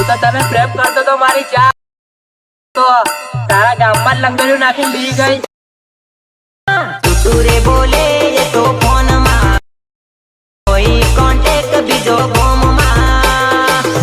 તો તને પ્રેમ કરતો તો મારી ચા તો તારા ગામમાં લંગડ્યું નાખીને બી ગઈ. તું રે બોલે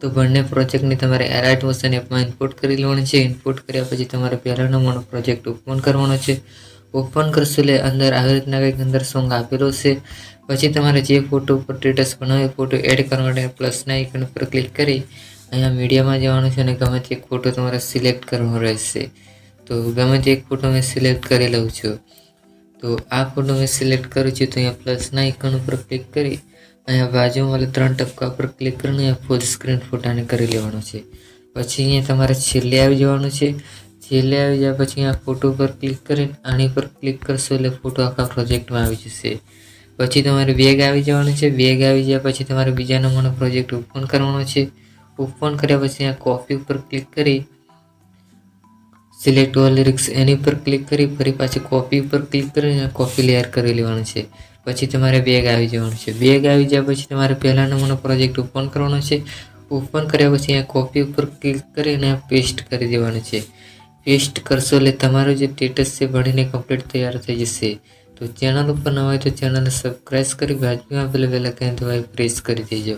તો બંને પ્રોજેક્ટની તમારે એલાઇટ મોશન એપમાં ઇનપુટ કરી લેવાની છે. ઇનપુટ કર્યા પછી તમારે પહેલા નંબરનો પ્રોજેક્ટ ઓપન કરવાનો છે. ઓપન કરશો એટલે અંદર આવી રીતના કંઈક અંદર સોંગ આપેલો છે. પછી તમારે જે ફોટો ઉપર સ્ટેટસ બનાવ્યો ફોટો એડ કરવા માટે પ્લસના આઇકન પર ક્લિક કરી અહીંયા મીડિયામાં જવાનું છે અને ગમે તે ફોટો તમારે સિલેક્ટ કરવાનો રહેશે. તો ગમે તે એક ફોટો મેં સિલેક્ટ કરી લઉં છું. તો આ ફોટો મેં સિલેક્ટ કરું છું તો અહીંયા પ્લસના આઇકન ઉપર ક્લિક કરી અહીંયા બાજુમાં ત્રણ ટપકા પર ક્લિક કરીને અહીંયા ફૂલ સ્ક્રીન ફોટાને કરી લેવાનો છે. પછી અહીંયા તમારે છેલ્લે આવી જવાનું છે. છેલ્લે આવી જાય પછી અહીંયા ફોટો પર ક્લિક કરીને આની પર ક્લિક કરશો એટલે ફોટો આખા પ્રોજેક્ટમાં આવી જશે. પછી તમારે બેગ આવી જવાનું છે. બેગ આવી જાય પછી તમારે બીજા નંબરનો પ્રોજેક્ટ ઓપન કરવાનો છે. ઓપન કર્યા પછી અહીંયા કોપી ઉપર ક્લિક કરી સિલેક્ટ ઓલ લિરિક્સ એની પર ક્લિક કરી, ફરી પાછી કોપી ઉપર ક્લિક કરીને કોપી લેયર કરી લેવાનું છે. પછી તમારે બેગ આવી જવાનું છે. બેગ આવી જાય પછી તમારે પહેલા નંબરનો પ્રોજેક્ટ ઓપન કરવાનો છે. ઓપન કર્યા પછી અહીંયા કોપી ઉપર ક્લિક કરીને પેસ્ટ કરી દેવાનું છે. પેસ્ટ કરશો એટલે તમારું જે સ્ટેટસ છે ભણીને કમ્પ્લીટ તૈયાર થઈ જશે. તો ચેનલ ઉપર ન હોય તો ચેનલને સબસ્ક્રાઈબ કરી બાજુમાં પહેલાં પહેલાં કંઈ દવાઈ પ્રેસ કરી દેજો.